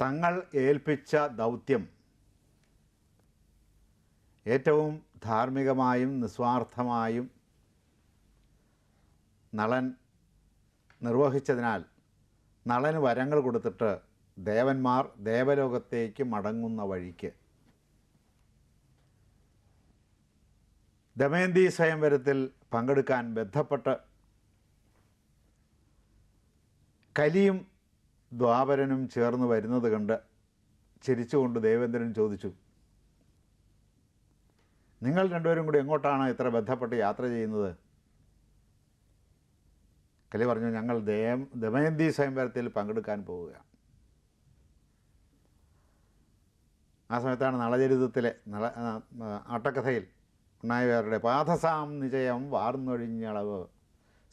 തങ്ങൾ ഏൽപ്പിച്ച ദൗത്യം ഏറ്റവും ധാർമ്മികമായും നിസ്വാർത്ഥമായും നളൻ നിർവഹിച്ചതിനാൽ നളന് വരങ്ങൾ കൊടുത്തിട്ട് ദേവന്മാർ ദേവലോകത്തേക്ക് മടങ്ങുന്ന വഴിക്ക്. ദമയന്തി സ്വയംവരത്തിൽ പങ്കെടുക്കാൻ ബന്ധപ്പെട്ട് കലിയും ദ്വാപരനും ചേർന്ന് വരുന്നത് കണ്ട് ചിരിച്ചുകൊണ്ട് ദേവേന്ദ്രൻ ചോദിച്ചു നിങ്ങൾ രണ്ടുപേരും കൂടി എങ്ങോട്ടാണ് ഇത്ര ബന്ധപ്പെട്ട് യാത്ര ചെയ്യുന്നത്? കലി പറഞ്ഞു ഞങ്ങൾ ദേം ദമയന്തി സ്വയംവരത്തിൽ പങ്കെടുക്കാൻ പോവുകയാണ്. ആ സമയത്താണ് നളചരിതത്തിലെ നള ആട്ടക്കഥയിൽ ഉണ്ണായവരുടെ പാഥസാം നിജയം വാർന്നൊഴിഞ്ഞളവ്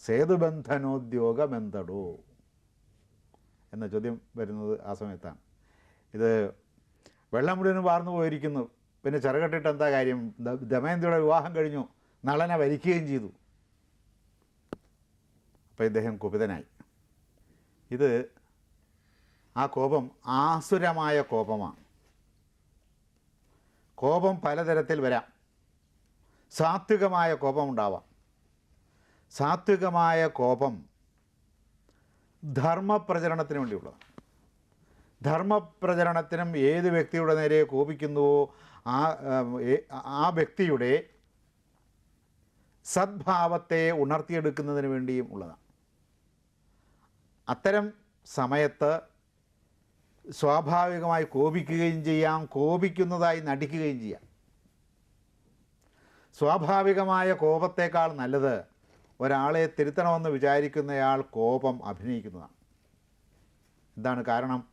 സേതുബന്ധനോദ്യോഗമെന്തടോ? എന്ന ചോദ്യം വരുന്നത് ആ സമയത്താണ്. ഇത് വെള്ളം മുഴുവനും വാർന്നു പോയിരിക്കുന്നു. പിന്നെ ചെറുകെട്ടിട്ട് എന്താ കാര്യം? ദമയന്തിയുടെ വിവാഹം കഴിഞ്ഞു. നളനെ വരിക്കുകയും ചെയ്തു. അപ്പോൾ ഇദ്ദേഹം കുപിതനായി. ഇത് ആ കോപം ആസുരമായ കോപമാണ്. കോപം പലതരത്തിൽ വരാം. സാത്വികമായ കോപം ഉണ്ടാവാം. സാത്വികമായ കോപം ധർമ്മപ്രചരണത്തിന് വേണ്ടിയുള്ളതാണ്. ധർമ്മപ്രചരണത്തിനും ഏത് വ്യക്തിയുടെ നേരെ കോപിക്കുന്നുവോ ആ ആ വ്യക്തിയുടെ സദ്ഭാവത്തെ ഉണർത്തിയെടുക്കുന്നതിന് വേണ്ടിയും ഉള്ളതാണ്. അത്തരം സമയത്ത് സ്വാഭാവികമായി കോപിക്കുകയും ചെയ്യാം കോപിക്കുന്നതായി നടിക്കുകയും ചെയ്യാം. സ്വാഭാവികമായ കോപത്തേക്കാൾ നല്ലത് ഒരാളെ തിരുത്തണമെന്ന് വിചാരിക്കുന്നയാൾ കോപം അഭിനയിക്കുന്നതാണ്. എന്താണ് കാരണം?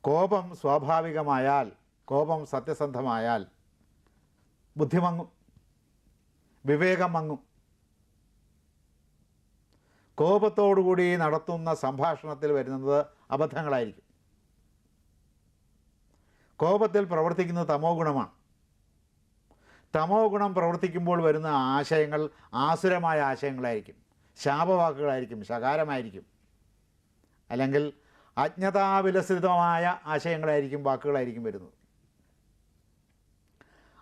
കോപം സ്വാഭാവികമായാൽ കോപം സത്യസന്ധമായാൽ ബുദ്ധിമങ്ങും വിവേകം മങ്ങും. കോപത്തോടുകൂടി നടത്തുന്ന സംഭാഷണത്തിൽ വരുന്നത് അബദ്ധങ്ങളായിരിക്കും. കോപത്തിൽ പ്രവർത്തിക്കുന്നത് തമോ ഗുണമാണ്. തമോ ഗുണം പ്രവർത്തിക്കുമ്പോൾ വരുന്ന ആശയങ്ങൾ ആസുരമായ ആശയങ്ങളായിരിക്കും. ശാപവാക്കുകളായിരിക്കും ശകാരമായിരിക്കും. അല്ലെങ്കിൽ അജ്ഞതാവിലസിതമായ ആശയങ്ങളായിരിക്കും വാക്കുകളായിരിക്കും വരുന്നത്.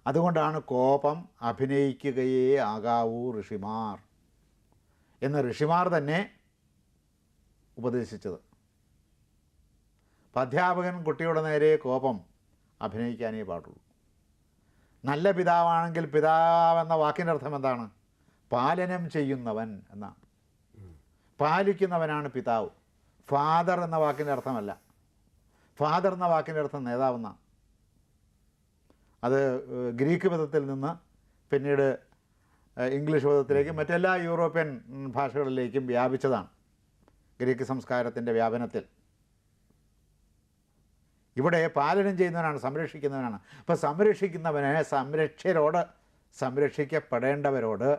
അതുകൊണ്ടാണ് കോപം അഭിനയിക്കുകയേ ആകാവൂ ഋഷിമാർ എന്ന് ഋഷിമാർ തന്നെ ഉപദേശിച്ചത്. അധ്യാപകൻ കുട്ടിയുടെ നേരെ കോപം അഭിനയിക്കാനേ പാടുള്ളൂ. നല്ല പിതാവാണെങ്കിൽ പിതാവെന്ന വാക്കിന്റെ അർത്ഥം എന്താണ്? പാലനം ചെയ്യുന്നവൻ എന്നാണ്. പാലിക്കുന്നവനാണ് പിതാവ്. ഫാദർ എന്ന വാക്കിന്റെ അർത്ഥമല്ല. ഫാദർ എന്ന വാക്കിന്റെ അർത്ഥം നേതാവെന്നാണ്. അത് ഗ്രീക്ക് പദത്തിൽ നിന്ന് പിന്നീട് ഇംഗ്ലീഷ് പദത്തിലേക്കും മറ്റെല്ലാ യൂറോപ്യൻ ഭാഷകളിലേക്കും വ്യാപിച്ചതാണ്. ഗ്രീക്ക് സംസ്കാരത്തിന്റെ വ്യാപനത്തിൽ. ഇവിടെ പാലനം ചെയ്യുന്നവനാണ് സംരക്ഷിക്കുന്നവനാണ്. അപ്പോൾ സംരക്ഷിക്കുന്നവനെ സംരക്ഷരോട് സംരക്ഷിക്കപ്പെടേണ്ടവരോട്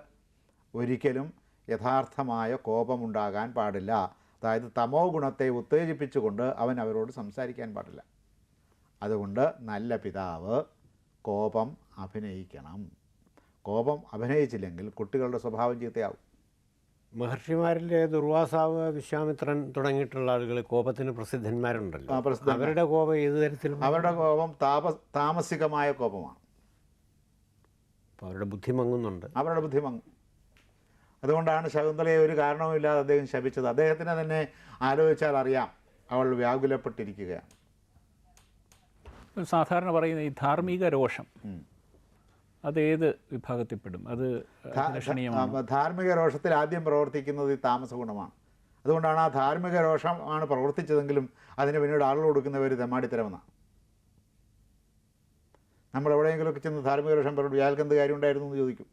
ഒരിക്കലും യഥാർത്ഥമായ കോപമുണ്ടാകാൻ പാടില്ല. അതായത് തമോ ഗുണത്തെ ഉത്തേജിപ്പിച്ചുകൊണ്ട് അവൻ അവരോട് സംസാരിക്കാൻ പാടില്ല. അതുകൊണ്ട് നല്ല പിതാവ് കോപം അഭിനയിക്കണം. കോപം അഭിനയിച്ചില്ലെങ്കിൽ കുട്ടികളുടെ സ്വഭാവം ചീത്തയാവും. മഹർഷിമാരിലെ ദുർവാസാവ് വിശ്വാമിത്രൻ തുടങ്ങിയിട്ടുള്ള ആളുകൾ കോപത്തിന് പ്രസിദ്ധന്മാരുണ്ടല്ലോ. അവരുടെ കോപം ഏത് തരത്തിലും അവരുടെ കോപം താപ താമസികമായ കോപമാണ്. അവരുടെ ബുദ്ധി മങ്ങുന്നുണ്ട്. അവരുടെ ബുദ്ധി മങ്ങും. അതുകൊണ്ടാണ് ശകുന്തളയെ ഒരു കാരണവുമില്ലാതെ അദ്ദേഹം ശപിച്ചത്. അദ്ദേഹത്തിന് തന്നെ ആലോചിച്ചാൽ അറിയാം അവൾ വ്യാകുലപ്പെട്ടിരിക്കുകയാണ്. സാധാരണ പറയുന്ന ഈ ധാർമ്മിക രോഷം. അത് ഏത് വിഭാഗത്തിൽപ്പെടും? അത് ധാർമ്മിക രോഷത്തിൽ ആദ്യം പ്രവർത്തിക്കുന്നത് ഈ താമസ ഗുണമാണ് അതുകൊണ്ടാണ് ആ ധാർമ്മിക രോഷമാണ് ആണ് പ്രവർത്തിച്ചതെങ്കിലും അതിന് പിന്നീട് ആളുകൾ കൊടുക്കുന്നവർ തെമ്മാടിത്തരമെന്നാണ് നമ്മൾ എവിടെയെങ്കിലുമൊക്കെ ചെന്ന് ധാർമ്മിക രോഷം പറഞ്ഞു അയാൾക്ക് എന്ത് കാര്യം ഉണ്ടായിരുന്നു എന്ന് ചോദിക്കും.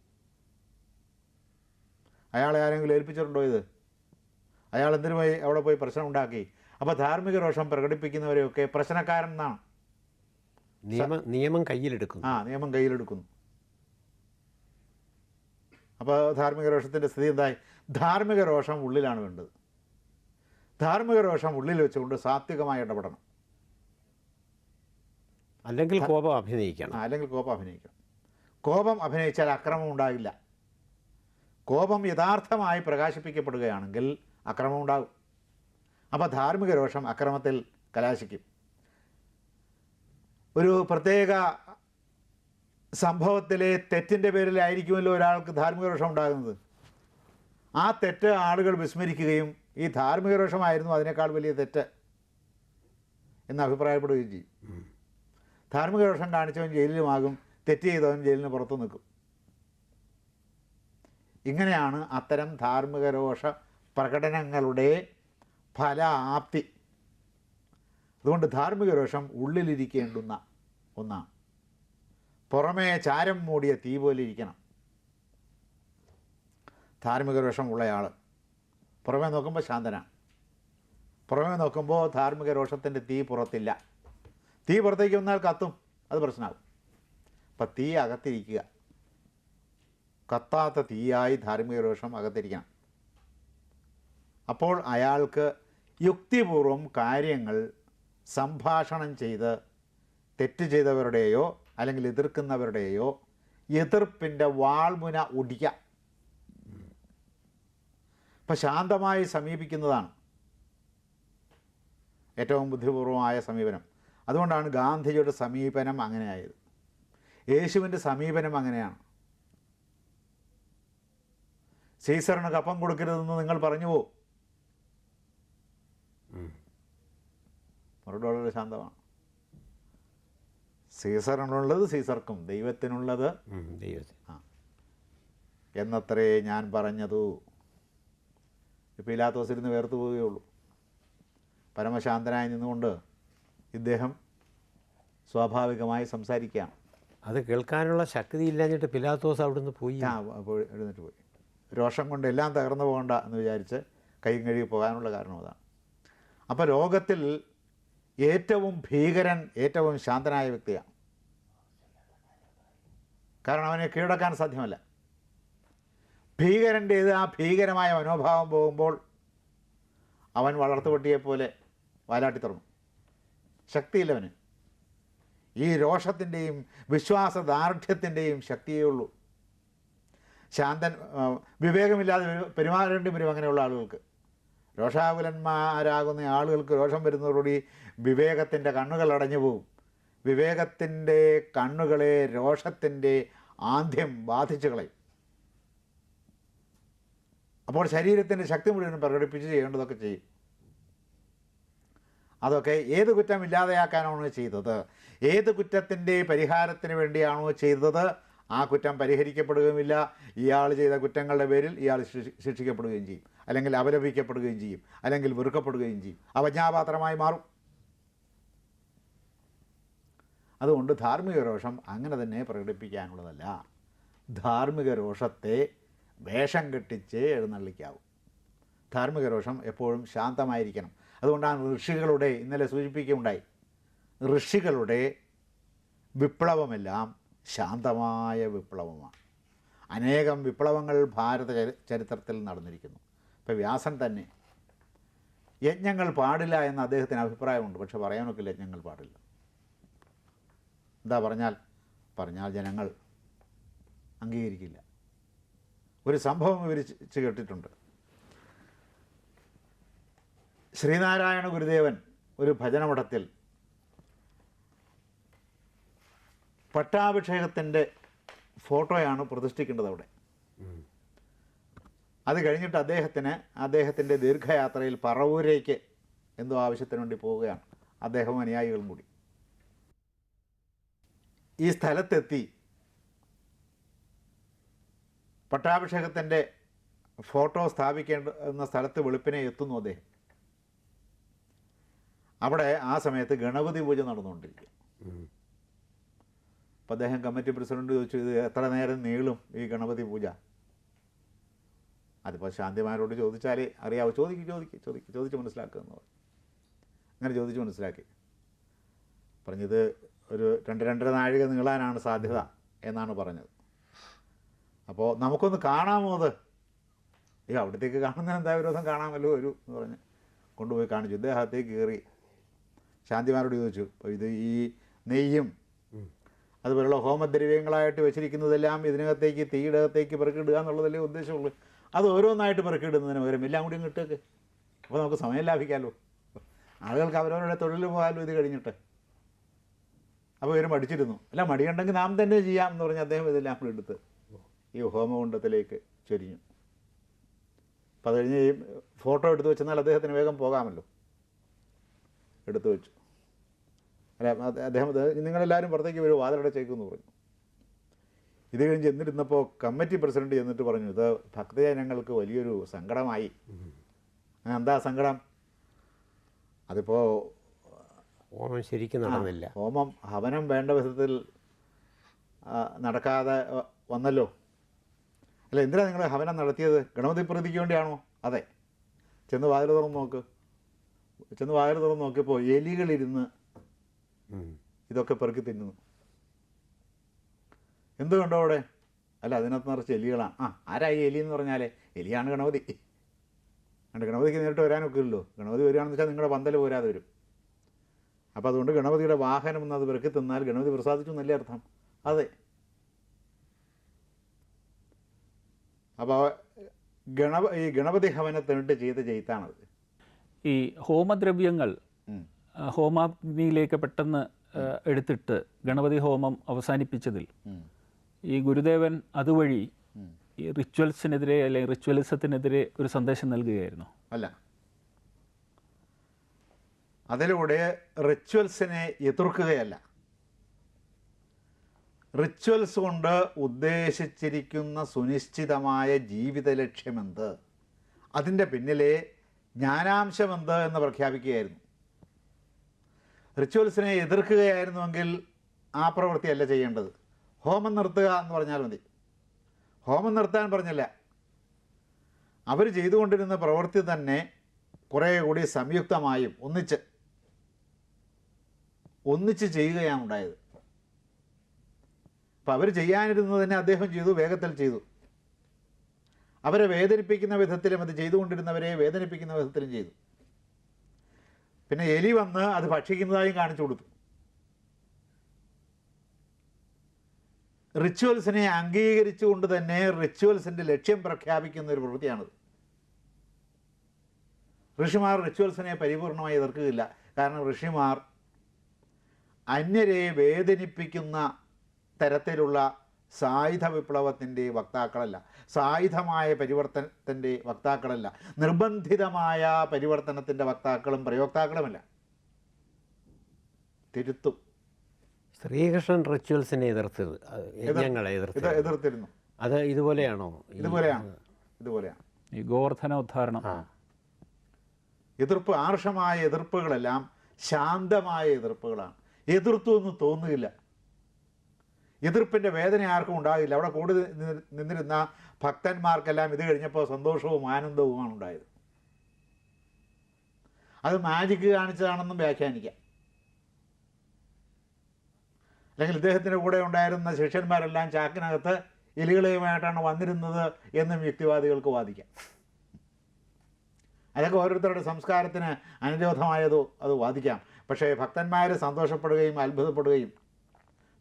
അയാളെ ആരെങ്കിലും ഏൽപ്പിച്ചിട്ടുണ്ടോ ഇത്? അയാൾ എന്തിനു പോയി അവിടെ പോയി പ്രശ്നം ഉണ്ടാക്കി? അപ്പോൾ ധാർമ്മിക രോഷം പ്രകടിപ്പിക്കുന്നവരെയൊക്കെ പ്രശ്നക്കാരൻ എന്നാണ്. നിയമ നിയമം കയ്യിലെടുക്കുന്നു. ആ നിയമം കയ്യിലെടുക്കുന്നു. അപ്പോൾ ധാർമ്മിക രോഷത്തിന്റെ സ്ഥിതി എന്തായി? ധാർമ്മിക രോഷം ഉള്ളിലാണ് വേണ്ടത്. ധാർമ്മിക രോഷം ഉള്ളിൽ വെച്ചുകൊണ്ട് സാത്വികമായി ഇടപെടണം. അല്ലെങ്കിൽ കോപം അഭിനയിക്കണം. അല്ലെങ്കിൽ കോപം അഭിനയിക്കണം. കോപം അഭിനയിച്ചാൽ അക്രമം ഉണ്ടാകില്ല. കോപം യഥാർത്ഥമായി പ്രകാശിപ്പിക്കപ്പെടുകയാണെങ്കിൽ അക്രമം ഉണ്ടാകും. അപ്പോൾ ധാർമ്മിക രോഷം അക്രമത്തിൽ കലാശിക്കും. ഒരു പ്രത്യേക സംഭവത്തിലെ തെറ്റിന്റെ പേരിലായിരിക്കുമല്ലോ ഒരാൾക്ക് ധാർമ്മിക രോഷം ഉണ്ടാകുന്നത്. ആ തെറ്റ് ആളുകൾ വിസ്മരിക്കുകയും ഈ ധാർമ്മിക രോഷമായിരുന്നു അതിനേക്കാൾ വലിയ തെറ്റ് എന്ന് അഭിപ്രായപ്പെടുകയും ചെയ്യും. ധാർമ്മിക രോഷം കാണിച്ചവൻ ജയിലിലുമാകും തെറ്റ് ചെയ്തവൻ ജയിലിന് പുറത്തു നിൽക്കും. ഇങ്ങനെയാണ് അത്തരം ധാർമ്മിക രോഷ പ്രകടനങ്ങളുടെ ഫല ആപ്തി അതുകൊണ്ട് ധാർമ്മിക രോഷം ഉള്ളിലിരിക്കേണ്ടുന്ന ഒന്നാണ്. പുറമേ ചാരം മൂടിയ തീ പോലെ ഇരിക്കണം ധാർമ്മിക രോഷമുള്ളയാൾ പുറമേ നോക്കുമ്പോൾ ശാന്തനാണ് പുറമേ നോക്കുമ്പോൾ ധാർമ്മിക രോഷത്തിന്റെ തീ പുറത്തില്ല. തീ പുറത്തേക്ക് വന്നാൽ കത്തും. അത് പ്രശ്നമാകും അപ്പം തീ അകത്തിരിക്കുക. കത്താത്ത തീയായി ധാർമ്മിക രോഷം അകത്തിരിക്കണം. അപ്പോൾ അയാൾക്ക് യുക്തിപൂർവം കാര്യങ്ങൾ സംഭാഷണം ചെയ്ത് തെറ്റ് ചെയ്തവരുടെയോ അല്ലെങ്കിൽ എതിർക്കുന്നവരുടെയോ എതിർപ്പിന്റെ വാൾമുന ഒടിക്കുക അപ്പം ശാന്തമായി സമീപിക്കുന്നതാണ് ഏറ്റവും ബുദ്ധിപൂർവമായ സമീപനം. അതുകൊണ്ടാണ് ഗാന്ധിജിയുടെ സമീപനം അങ്ങനെയായത്. യേശുവിന്റെ സമീപനം അങ്ങനെയാണ്. സീസറിന് കപ്പം കൊടുക്കരുതെന്ന് നിങ്ങൾ പറഞ്ഞു മറുപടി വളരെ ശാന്തമാണ്. സീസറിനുള്ളത് സീസർക്കും ദൈവത്തിനുള്ളത്. ദൈവത്തിന്. ആ. എന്നത്രേ ഞാൻ പറഞ്ഞതു. ഇപ്പോൾ ഇല്ലാത്ത ഇരുന്ന് വേർത്തു പോവുകയുള്ളൂ പരമശാന്തനായി നിന്നുകൊണ്ട് ഇദ്ദേഹം സ്വാഭാവികമായി സംസാരിക്കാം അത് കേൾക്കാനുള്ള ശക്തി ഇല്ലാഞ്ഞിട്ട് പിലാത്തോസ് അവിടുന്ന് പോയി. ആ എഴുന്നേറ്റ് പോയി. രോഷം കൊണ്ട് എല്ലാം തകർന്നു പോകണ്ട എന്ന് വിചാരിച്ച് കൈയും കഴുകി പോകാനുള്ള കാരണം അതാണ്. അപ്പോൾ ലോകത്തിൽ ഏറ്റവും ഭീകരൻ ഏറ്റവും ശാന്തനായ വ്യക്തിയാണ്. കാരണം അവനെ കീഴടക്കാൻ സാധ്യമല്ല. ഭീകരന്റേത് ആ ഭീകരമായ മനോഭാവം പോകുമ്പോൾ അവൻ വളർത്തുപട്ടിയെപ്പോലെ വാലാട്ടി തുറന്നു. ശക്തിയില്ലവന്. ഈ രോഷത്തിന്റെയും വിശ്വാസദാർഢ്യത്തിന്റെയും ശക്തിയേ ഉള്ളൂ. ശാന്തൻ വിവേകമില്ലാതെ പെരു- പെരുമാറേണ്ടി വരും അങ്ങനെയുള്ള ആളുകൾക്ക്. രോഷാകുലന്മാരാകുന്ന ആളുകൾക്ക് രോഷം വരുന്നതോടുകൂടി വിവേകത്തിന്റെ കണ്ണുകൾ അടഞ്ഞു പോവും. വിവേകത്തിന്റെ കണ്ണുകളെ രോഷത്തിന്റെ ആദ്യം ബാധിച്ചു കളയും. അപ്പോൾ ശരീരത്തിന്റെ ശക്തി മുഴുവൻ പ്രകടിപ്പിച്ച് ചെയ്യേണ്ടതൊക്കെ ചെയ്യും. അതൊക്കെ ഏത് കുറ്റം ഇല്ലാതെയാക്കാനാണോ ചെയ്തത്? ഏത് കുറ്റത്തിന്റെ പരിഹാരത്തിന് വേണ്ടിയാണോ ചെയ്തത്? ആ കുറ്റം പരിഹരിക്കപ്പെടുകയുമില്ല. ഇയാൾ ചെയ്ത കുറ്റങ്ങളുടെ പേരിൽ ഇയാൾ ശിക്ഷിക്കപ്പെടുകയും ചെയ്യും. അല്ലെങ്കിൽ അപലപിക്കപ്പെടുകയും ചെയ്യും. അല്ലെങ്കിൽ വെറുക്കപ്പെടുകയും ചെയ്യും. അവജ്ഞാപാത്രമായി മാറും. അതുകൊണ്ട് ധാർമ്മിക രോഷം അങ്ങനെ തന്നെ പ്രകടിപ്പിക്കാനുള്ളതല്ല. ധാർമ്മിക രോഷത്തെ വേഷം കെട്ടിച്ച് എഴുന്നള്ളിക്കാവും. ധാർമ്മിക രോഷം എപ്പോഴും ശാന്തമായിരിക്കണം. അതുകൊണ്ടാണ് ഋഷികളുടെ ഇന്നലെ സൂചിപ്പിക്കുകയുണ്ടായി. ഋഷികളുടെ വിപ്ലവമെല്ലാം ശാന്തമായ വിപ്ലവമാണ്. അനേകം വിപ്ലവങ്ങൾ ഭാരത ചരിത്രത്തിൽ നടന്നിരിക്കുന്നു. ഇപ്പോൾ വ്യാസൻ തന്നെ യജ്ഞങ്ങൾ പാടില്ല എന്ന് അദ്ദേഹത്തിന് അഭിപ്രായമുണ്ട്. പക്ഷെ പറയാനൊക്കില്ല യജ്ഞങ്ങൾ പാടില്ല. എന്താ പറഞ്ഞാൽ? പറഞ്ഞാൽ ജനങ്ങൾ അംഗീകരിക്കില്ല. ഒരു സംഭവം വിവരിച്ച് കേട്ടിട്ടുണ്ട്. ശ്രീനാരായണ ഗുരുദേവൻ ഒരു ഭജനമഠത്തിൽ പട്ടാഭിഷേകത്തിന്റെ ഫോട്ടോയാണ് പ്രതിഷ്ഠിക്കേണ്ടത് അവിടെ. അത് കഴിഞ്ഞിട്ട് അദ്ദേഹത്തിന് അദ്ദേഹത്തിന്റെ ദീർഘയാത്രയിൽ പറവൂരേക്ക് എന്തോ ആവശ്യത്തിന് വേണ്ടി പോവുകയാണ്. അദ്ദേഹവും അനുയായികളും കൂടി. ഈ സ്ഥലത്തെത്തി പട്ടാഭിഷേകത്തിന്റെ ഫോട്ടോ സ്ഥാപിക്കേണ്ടുന്ന സ്ഥലത്ത് വെളുപ്പിനെ എത്തുന്നു അദ്ദേഹം. അവിടെ ആ സമയത്ത് ഗണപതി പൂജ നടന്നുകൊണ്ടിരിക്കുക. അപ്പം അപ്പോൾ അദ്ദേഹം കമ്മിറ്റി പ്രസിഡന്റ് ചോദിച്ചു ഇത് എത്ര നേരം നീളും ഈ ഗണപതി പൂജ? അതിപ്പോൾ ശാന്തിമാരോട് ചോദിച്ചാൽ അറിയാവോ? ചോദിക്കും ചോദിക്കും ചോദിക്കും ചോദിച്ച് മനസ്സിലാക്കുക എന്ന് പറഞ്ഞു. അങ്ങനെ ചോദിച്ച് മനസ്സിലാക്കി. പറഞ്ഞത് ഒരു രണ്ട് രണ്ടര നാഴിക നീളാനാണ് സാധ്യത എന്നാണ് പറഞ്ഞത്. അപ്പോൾ നമുക്കൊന്ന് കാണാമോ അത്? ഈ അവിടത്തേക്ക് കാണുന്നതിന് എന്താ വിരോധം? കാണാമല്ലോ ഒരു എന്ന് പറഞ്ഞ് കൊണ്ടുപോയി കാണിച്ചു. ഇദ്ദേഹത്തേക്ക് കയറി ശാന്തിമാരോട് ചോദിച്ചു. അപ്പോൾ ഇത് ഈ നെയ്യും അതുപോലുള്ള ഹോമദ്രവ്യങ്ങളായിട്ട് വെച്ചിരിക്കുന്നതെല്ലാം ഇതിനകത്തേക്ക് തീയിടകത്തേക്ക് പെറുക്കിടുക എന്നുള്ളതല്ലേ ഉദ്ദേശമുള്ളൂ. അത് ഓരോന്നായിട്ട് പെറുക്കിടുന്നതിന് പകരം എല്ലാം കൂടി ഇങ്ങോട്ടേക്ക് അപ്പോൾ നമുക്ക് സമയം ലാഭിക്കാമല്ലോ ആളുകൾക്ക് അവരവരുടെ തൊഴിൽ പോകാമല്ലോ ഇത് കഴിഞ്ഞിട്ട്. അപ്പോൾ ഇവർ മടിച്ചിരുന്നു. അല്ല മടിയുണ്ടെങ്കിൽ നാം തന്നെ ചെയ്യാം എന്ന് പറഞ്ഞ് അദ്ദേഹം ഇതെല്ലാം കൂടി എടുത്ത് ഈ ഹോമകുണ്ടത്തിലേക്ക് ചൊരിഞ്ഞു. അപ്പം അത് കഴിഞ്ഞ് ഈ ഫോട്ടോ എടുത്തു വെച്ചെന്നാൽ അദ്ദേഹത്തിന് വേഗം പോകാമല്ലോ. എടുത്തു വെച്ചു. അല്ല അദ്ദേഹം നിങ്ങളെല്ലാവരും പുറത്തേക്ക് വരും വാതിലടച്ചേക്കെന്ന് പറഞ്ഞു. ഇത് കഴിഞ്ഞ് ചെന്നിരുന്നപ്പോൾ കമ്മിറ്റി പ്രസിഡന്റ് ചെന്നിട്ട് പറഞ്ഞു ഇത് ഭക്തജനങ്ങൾക്ക് വലിയൊരു സങ്കടമായി. എന്താ സങ്കടം? അതിപ്പോൾ ഓണം ശരിക്കും നടന്നില്ല. ഹോമം ഹവനം വേണ്ട വിധത്തിൽ നടക്കാതെ വന്നല്ലോ. അല്ല എന്തിനാണ് നിങ്ങൾ ഹവനം നടത്തിയത്? ഗണപതി പ്രീതിക്ക് വേണ്ടിയാണോ? അതെ. ചെന്ന് വാതിൽ തുറന്ന് നോക്ക്. ചെന്ന് വാതിൽ തുറന്ന് നോക്കിയപ്പോൾ എലികളിരുന്ന്. ഇതൊക്കെ പെറുക്കി തിന്നുന്നു. എന്ത് കണ്ടോ അവിടെ? അല്ല അതിനകത്ത് നിറച്ച് എലികളാണ്. ആ ആരാ ഈ എലി എന്ന് പറഞ്ഞാലേ? എലിയാണ് ഗണപതി. അതുകൊണ്ട് ഗണപതിക്ക് നേരിട്ട് വരാനൊക്കെ ഇല്ലല്ലോ ഗണപതി വരികയാണെന്ന് വെച്ചാൽ നിങ്ങളുടെ പന്തൽ പോരാതെ വരും. അപ്പോൾ അതുകൊണ്ട് ഗണപതിയുടെ വാഹനം ഒന്ന് അത് വിറക്കി തിന്നാൽ ഗണപതി പ്രസാദിച്ചു എന്നല്ലേ അർത്ഥം? അതെ. അപ്പോൾ ഗണപ ഈ ഗണപതി ഹവനത്തിനിട്ട് ചെയ്ത ചെയ്ത്താണത് ഈ ഹോമദ്രവ്യങ്ങൾ. ഹോമാഗ്നിയിലേക്ക് പെട്ടെന്ന് എടുത്തിട്ട് ഗണപതി ഹോമം അവസാനിപ്പിച്ചതിൽ ഈ ഗുരുദേവൻ അതുവഴി ഈ റിച്വൽസിനെതിരെ അല്ലെങ്കിൽ റിച്വലിസത്തിനെതിരെ ഒരു സന്ദേശം നൽകുകയായിരുന്നു. അല്ല. അതിലൂടെ റിച്വൽസിനെ എതിർക്കുകയല്ല. റിച്വൽസ് കൊണ്ട് ഉദ്ദേശിച്ചിരിക്കുന്ന സുനിശ്ചിതമായ ജീവിത ലക്ഷ്യമെന്ത് അതിന്റെ പിന്നിലെ ജ്ഞാനാംശമെന്ത് എന്ന് പ്രഖ്യാപിക്കുകയായിരുന്നു. റിച്വൽസിനെ എതിർക്കുകയായിരുന്നുവെങ്കിൽ ആ പ്രവൃത്തിയല്ല ചെയ്യേണ്ടത്. ഹോമം നിർത്തുക എന്ന് പറഞ്ഞാൽ മതി. ഹോമം നിർത്താൻ പറഞ്ഞില്ല. അവർ ചെയ്തുകൊണ്ടിരുന്ന പ്രവൃത്തി തന്നെ കുറേ കൂടി സംയുക്തമായും ഒന്നിച്ച് ഒന്നിച്ച് ചെയ്യുകയാണ് ഉണ്ടായത്. അപ്പം അവർ ചെയ്യാനിരുന്നത് തന്നെ അദ്ദേഹം ചെയ്തു വേഗത്തിൽ ചെയ്തു. അവരെ വേദനിപ്പിക്കുന്ന വിധത്തിലും അത് ചെയ്തുകൊണ്ടിരുന്നവരെ വേദനിപ്പിക്കുന്ന വിധത്തിലും ചെയ്തു. പിന്നെ എലി വന്ന് അത് ഭക്ഷിക്കുന്നതായും കാണിച്ചു കൊടുത്തു. റിച്വൽസിനെ അംഗീകരിച്ചുകൊണ്ട് തന്നെ റിച്വൽസിന്റെ ലക്ഷ്യം പ്രഖ്യാപിക്കുന്ന ഒരു പ്രവൃത്തിയാണത്. ഋഷിമാർ റിച്വൽസിനെ പരിപൂർണമായി എതിർക്കുകയില്ല. കാരണം ഋഷിമാർ അന്യരെ വേദനിപ്പിക്കുന്ന തരത്തിലുള്ള സായുധ വിപ്ലവത്തിന്റെ വക്താക്കളല്ല സായുധമായ പരിവർത്തനത്തിന്റെ വക്താക്കളല്ല നിർബന്ധിതമായ പരിവർത്തനത്തിന്റെ വക്താക്കളും പ്രയോക്താക്കളുമല്ല. തിരുത്തും. ശ്രീകൃഷ്ണൻ റിച്വൽസിനെ എതിർത്തത്. യജ്ഞങ്ങളെ എതിർത്തത്. എതിർത്തിരുന്നു. അത് ഇതുപോലെയാണോ? ഇതുപോലെയാണ്. ഇതുപോലെയാണ്. ഈ ഗോവർദ്ധന ഉദ്ധാരണം. എതിർപ്പ് ആർഷമായ എതിർപ്പുകളെല്ലാം ശാന്തമായ എതിർപ്പുകളാണ്. എതിർത്തു എന്ന് തോന്നുകയില്ല. എതിർപ്പിന്റെ വേദന ആർക്കും ഉണ്ടാകില്ല അവിടെ കൂടി നിന്നിരുന്ന ഭക്തന്മാർക്കെല്ലാം ഇത് കഴിഞ്ഞപ്പോൾ സന്തോഷവും ആനന്ദവുമാണ് ഉണ്ടായത്. അത് മാജിക്ക് കാണിച്ചതാണെന്നും വ്യാഖ്യാനിക്കാം. അല്ലെങ്കിൽ ഇദ്ദേഹത്തിന്റെ കൂടെ ഉണ്ടായിരുന്ന ശിഷ്യന്മാരെല്ലാം ചാക്കിനകത്ത് എലികളെയുമായിട്ടാണ് വന്നിരുന്നത് എന്നും യുക്തിവാദികൾക്ക് വാദിക്കാം. അതൊക്കെ ഓരോരുത്തരുടെ സംസ്കാരത്തിന് അനുരോധമായതോ അത് വാദിക്കാം. പക്ഷേ ഭക്തന്മാർ സന്തോഷപ്പെടുകയും അത്ഭുതപ്പെടുകയും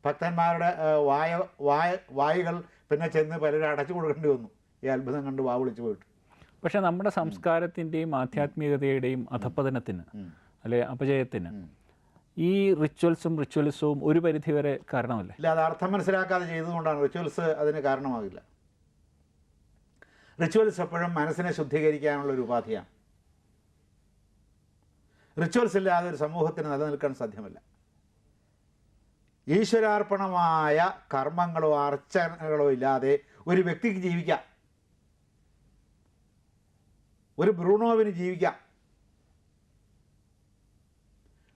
ഭക്തന്മാരുടെ വായ വായ വായുകൾ പിന്നെ ചെന്ന് പലരും അടച്ചു കൊടുക്കേണ്ടി വന്നു. ഈ അത്ഭുതം കണ്ട് വാ വിളിച്ചു പോയിട്ട്. പക്ഷേ നമ്മുടെ സംസ്കാരത്തിന്റെയും ആധ്യാത്മികതയുടെയും അധപ്പതനത്തിന് അല്ലെ അപജയത്തിന് ഈ റിച്വൽസും റിച്വൽസും ഒരു പരിധിവരെ കാരണമല്ലേ? ഇല്ല അത് അർത്ഥം മനസ്സിലാക്കാതെ ചെയ്തതുകൊണ്ടാണ്. റിച്വൽസ് അതിന് കാരണമാകില്ല. റിച്വൽസ് എപ്പോഴും മനസ്സിനെ ശുദ്ധീകരിക്കാനുള്ള ഒരു ഉപാധിയാണ്. റിച്വൽസ് ഇല്ലാതെ ഒരു സമൂഹത്തിന് നിലനിൽക്കാൻ സാധ്യമല്ല. ഈശ്വരാർപ്പണമായ കർമ്മങ്ങളോ അർച്ചനകളോ ഇല്ലാതെ ഒരു വ്യക്തിക്ക് ജീവിക്കാം. ഒരു ബ്രൂണോവിന് ജീവിക്കാം.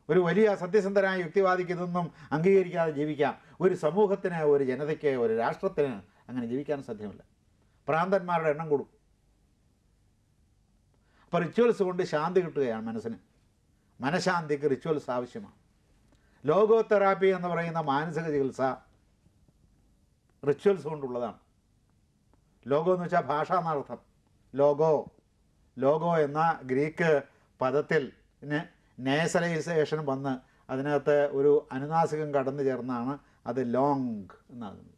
ഒരു വലിയ സത്യസന്ധനായ യുക്തിവാദിക്ക് ഇതൊന്നും അംഗീകരിക്കാതെ ജീവിക്കാം. ഒരു സമൂഹത്തിന് ഒരു ജനതയ്ക്ക് ഒരു രാഷ്ട്രത്തിന് അങ്ങനെ ജീവിക്കാൻ സാധ്യമല്ല. പ്രാന്തന്മാരുടെ എണ്ണം കൂടും. അപ്പോൾ റിച്വൽസ് കൊണ്ട് ശാന്തി കിട്ടുകയാണ് മനസ്സിന്. മനഃശാന്തിക്ക് റിച്വൽസ് ആവശ്യമാണ്. ലോഗോ തെറാപ്പി എന്ന് പറയുന്ന മാനസിക ചികിത്സ റിച്വൽസ് കൊണ്ടുള്ളതാണ്. ലോഗോ എന്ന് വെച്ചാൽ ഭാഷ എന്നർത്ഥം. ലോഗോ ലോഗോ എന്ന ഗ്രീക്ക് പദത്തിൽ നേസലൈസേഷൻ വന്ന് അതിനകത്ത് ഒരു അനുനാസികം കടന്നു ചേർന്നാണ് അത് ലോങ് എന്നാകുന്നത്.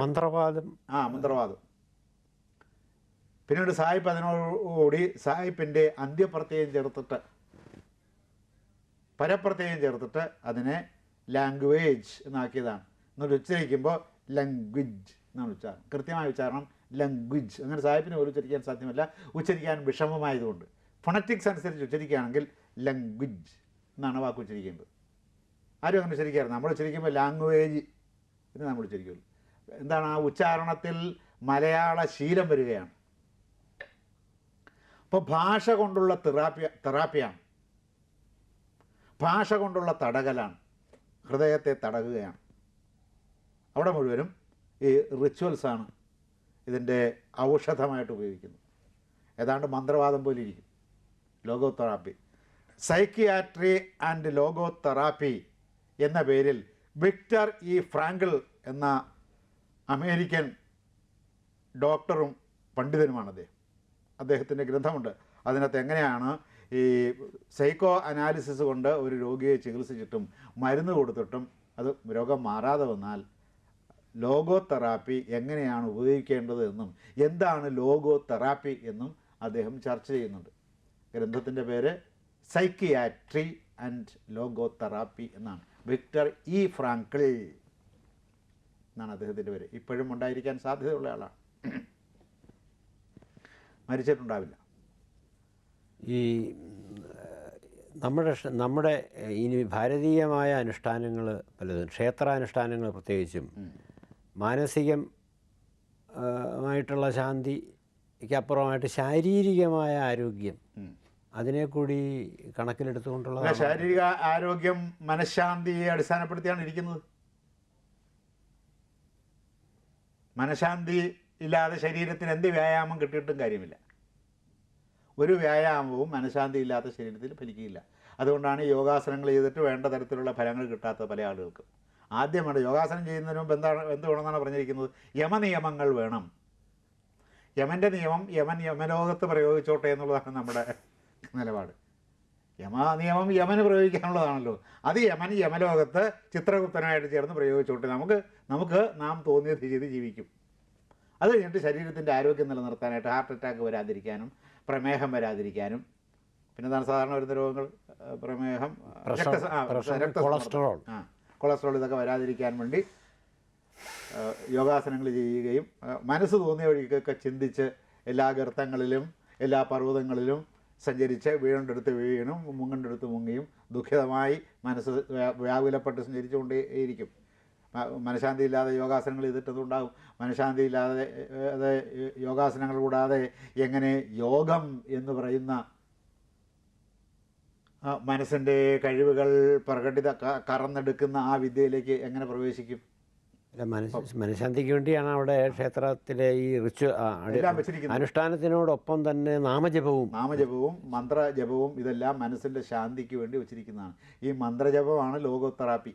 മന്ത്രവാദം. ആ മന്ത്രവാദം. പിന്നീട് സായിപ്പ് അതിനോടുകൂടി സായിപ്പിന്റെ അന്ത്യപ്രത്യയം ചേർത്തിട്ട് പരപ്രത്യയം ചേർത്തിട്ട് അതിനെ ലാംഗ്വേജ് എന്നാക്കിയതാണ്. എന്നിട്ട് ഉച്ചരിക്കുമ്പോൾ ലംഗ്വിജ് എന്നാണ് ഉച്ചാരണം. കൃത്യമായ ഉച്ചാരണം ലാംഗ്വേജ് അങ്ങനെ സാഹിബിനെ ഒരു ഉച്ചരിക്കാൻ സാധ്യമല്ല. ഉച്ചരിക്കാൻ വിഷമമായതുകൊണ്ട്. ഫൊണറ്റിക്സ് അനുസരിച്ച് ഉച്ചരിക്കുകയാണെങ്കിൽ ലാംഗ്വേജ് എന്നാണ് വാക്ക് ഉച്ചരിക്കേണ്ടത്. ആരും അങ്ങനെ ഉച്ചരിക്കാറ് നമ്മൾ ഉച്ചരിക്കുമ്പോൾ ലാംഗ്വേജ് എന്ന് നമ്മൾ ഉച്ചരിക്കുള്ളൂ. എന്താണ്? ആ ഉച്ചാരണത്തിൽ മലയാള ശീലം വരികയാണ്. അപ്പോൾ ഭാഷ കൊണ്ടുള്ള തെറാപ്പി തെറാപ്പിയാണ്. ഭാഷ കൊണ്ടുള്ള തടകലാണ്. ഹൃദയത്തെ തടകുകയാണ്. അവിടെ മുഴുവനും ഈ റിച്വൽസാണ് ഇതിന്റെ ഔഷധമായിട്ട് ഉപയോഗിക്കുന്നത്. ഏതാണ്ട് മന്ത്രവാദം പോലെ ഇരിക്കും. Logotherapy psychiatry and logotherapy എന്ന പേരിൽ വിക്ടർ ഇ ഫ്രാങ്കിൾ എന്ന അമേരിക്കൻ ഡോക്ടറും പണ്ഡിതനുമാണ് അദ്ദേഹം. അദ്ദേഹത്തിന്റെ ഗ്രന്ഥമുണ്ട്. അതിനകത്ത് എങ്ങനെയാണ് ഈ സൈക്കോ അനാലിസിസ് കൊണ്ട് ഒരു രോഗിയെ ചികിത്സിച്ചിട്ടും മരുന്ന് കൊടുത്തിട്ടും അത് രോഗം മാറാതെ വന്നാൽ ലോഗോ തെറാപ്പി എങ്ങനെയാണ് ഉപയോഗിക്കേണ്ടത് എന്നും എന്താണ് ലോഗോ തെറാപ്പി എന്നും അദ്ദേഹം ചർച്ച ചെയ്യുന്നുണ്ട്. ഗ്രന്ഥത്തിന്റെ പേര് സൈക്കിയാട്രി ആൻഡ് ലോഗോ തെറാപ്പി എന്നാണ്. വിക്ടർ ഇ ഫ്രാങ്കിൾ എന്നാണ് അദ്ദേഹത്തിന്റെ പേര്. ഇപ്പോഴും ഉണ്ടായിരിക്കാൻ സാധ്യതയുള്ള ആളാണ്. മരിച്ചിട്ടുണ്ടാവില്ല. ഈ നമ്മുടെ നമ്മുടെ ഇനി ഭാരതീയമായ അനുഷ്ഠാനങ്ങൾ പലതും ക്ഷേത്രാനുഷ്ഠാനങ്ങൾ പ്രത്യേകിച്ചും മാനസികം മായിട്ടുള്ള ശാന്തിക്കപ്പുറമായിട്ട് ശാരീരികമായ ആരോഗ്യം. അതിനെ കൂടി കണക്കിലെടുത്തുകൊണ്ടുള്ള ശാരീരിക ആരോഗ്യം മനഃശാന്തിയെ അടിസ്ഥാനപ്പെടുത്തിയാണ് ഇരിക്കുന്നത്? മനഃശാന്തി ഇല്ലാതെ ശരീരത്തിന് എന്ത് വ്യായാമം കിട്ടിയിട്ടും കാര്യമില്ല. ഒരു വ്യായാമവും മനഃശാന്തി ഇല്ലാത്ത ശരീരത്തിൽ ഫലിക്കില്ല അതുകൊണ്ടാണ് യോഗാസനങ്ങൾ ചെയ്തിട്ട് വേണ്ട തരത്തിലുള്ള ഫലങ്ങൾ കിട്ടാത്ത പല ആളുകൾക്കും. ആദ്യമാണ് യോഗാസനം ചെയ്യുന്നതിന് മുമ്പ് എന്താണ് എന്ത് വേണമെന്നാണ് പറഞ്ഞിരിക്കുന്നത്? യമനിയമങ്ങൾ വേണം. യമന്റെ നിയമം യമൻ യമലോകത്ത് പ്രയോഗിച്ചോട്ടെ എന്നുള്ളതാണ് നമ്മുടെ നിലപാട്. യമ നിയമം യമന് പ്രയോഗിക്കാനുള്ളതാണല്ലോ. അത് യമൻ യമലോകത്ത് ചിത്രഗുപ്തനായിട്ട് ചേർന്ന് പ്രയോഗിച്ചോട്ടെ. നമുക്ക് നമുക്ക് നാം തോന്നിയത് ചെയ്ത് ജീവിക്കും. അത് കഴിഞ്ഞിട്ട് ശരീരത്തിന്റെ ആരോഗ്യം നിലനിർത്താനായിട്ട് ഹാർട്ട് അറ്റാക്ക് വരാതിരിക്കാനും പ്രമേഹം വരാതിരിക്കാനും പിന്നെ എന്താണ് സാധാരണ വരുന്ന രോഗങ്ങൾ പ്രമേഹം. കൊളസ്ട്രോൾ. ആ കൊളസ്ട്രോൾ ഇതൊക്കെ വരാതിരിക്കാൻ വേണ്ടി യോഗാസനങ്ങൾ ചെയ്യുകയും മനസ്സ് തോന്നിയ വഴിക്കൊക്കെ ചിന്തിച്ച് എല്ലാ ഗർത്തങ്ങളിലും എല്ലാ പർവതങ്ങളിലും സഞ്ചരിച്ച് വീഴണ്ടെടുത്ത് വീഴണം മുങ്ങണ്ടെടുത്ത് മുങ്ങിയും ദുഃഖിതമായി മനസ്സ് വ്യാ- വ്യാകുലപ്പെട്ട് സഞ്ചരിച്ചുകൊണ്ടേയിരിക്കും മനഃശാന്തി ഇല്ലാതെ യോഗാസനങ്ങൾ ചെയ്തിട്ടതുണ്ടാകും. മനഃശാന്തി ഇല്ലാതെ യോഗാസനങ്ങൾ കൂടാതെ എങ്ങനെ യോഗം എന്ന് പറയുന്ന മനസ്സിന്റെ കഴിവുകൾ പ്രകടിത കറന്നെടുക്കുന്ന ആ വിദ്യയിലേക്ക് എങ്ങനെ പ്രവേശിക്കും? മനഃശാന്തിക്ക് വേണ്ടിയാണ് അവിടെ ക്ഷേത്രത്തിലെ ഈ റിച്ച് അനുഷ്ഠാനത്തിനോടൊപ്പം തന്നെ നാമജപവും. നാമജപവും മന്ത്രജപവും ഇതെല്ലാം മനസ്സിന്റെ ശാന്തിക്ക് വേണ്ടി വെച്ചിരിക്കുന്നതാണ്. ഈ മന്ത്രജപമാണ് ലോകോത്തറാപ്പി തെറാപ്പി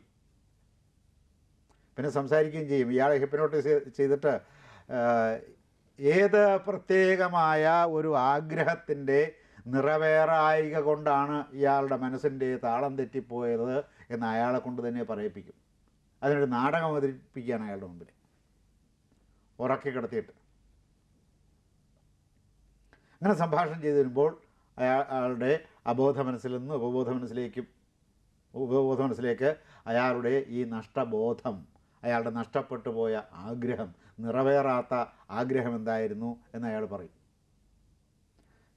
പിന്നെ സംസാരിക്കുകയും ചെയ്യും. ഇയാളെ ഹിപ്നോട്ടിസ് ചെയ്തിട്ട് ഏത് പ്രത്യേകമായ ഒരു ആഗ്രഹത്തിന്റെ നിറവേറായിക കൊണ്ടാണ് ഇയാളുടെ മനസ്സിന്റെ താളം തെറ്റിപ്പോയത് എന്ന് അയാളെ കൊണ്ട് തന്നെ പറയിപ്പിക്കും. അതിനൊരു നാടകം അവതരിപ്പിക്കുകയാണ് അയാളുടെ മുമ്പിൽ. ഉറക്കി കിടത്തിയിട്ട്. അങ്ങനെ സംഭാഷണം ചെയ്തു വരുമ്പോൾ അയാളുടെ അബോധ മനസ്സിൽ നിന്ന് ഉപബോധ മനസ്സിലേക്കും ഉപബോധ മനസ്സിലേക്ക് അയാളുടെ ഈ നഷ്ടബോധം അയാളുടെ നഷ്ടപ്പെട്ടു പോയ ആഗ്രഹം നിറവേറാത്ത ആഗ്രഹം എന്തായിരുന്നു എന്ന് അയാൾ പറയും.